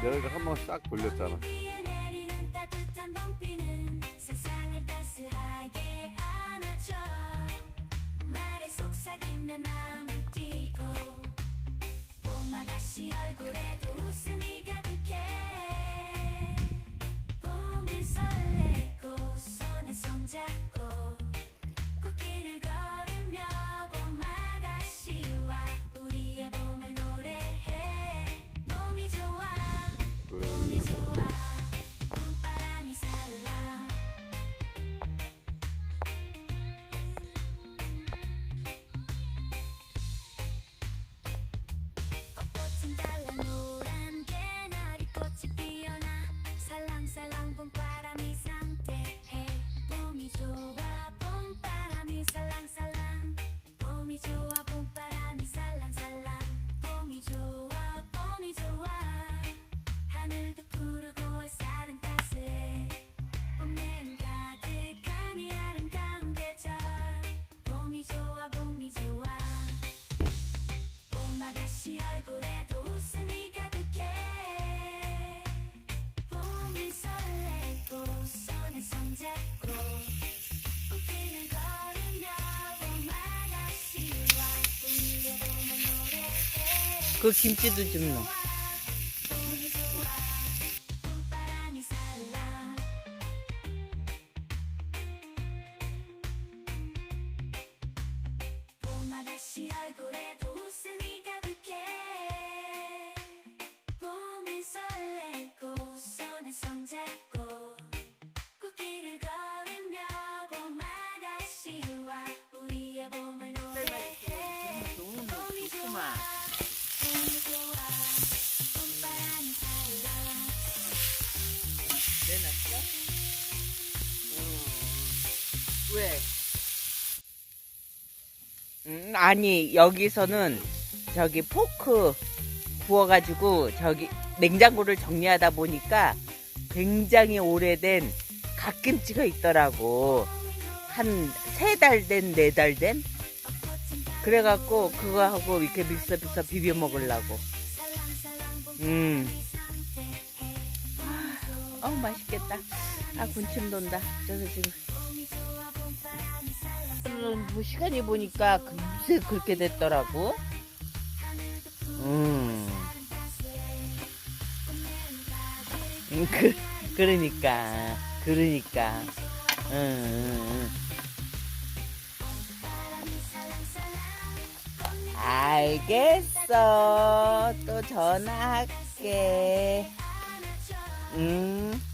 배를 한번 싹 돌렸잖아. 그 김치도 좀 넣어. 봄 아가씨 얼굴 음, 아니 여기서는 저기 포크 구워가지고 저기 냉장고를 정리하다 보니까 굉장히 오래된 갓김치가 있더라고. 한 세 달 된 네 달 된? 그래갖고 그거 하고 이렇게 믹서 믹서 비벼 먹으려고. 음. 어 맛있겠다. 아 군침 돈다. 그래서 지금 오늘은 뭐 시간이 보니까 금세 그렇게 됐더라고. 음, 음 그, 그러니까 그러니까. 응. 알겠어. 또 전화할게. 음.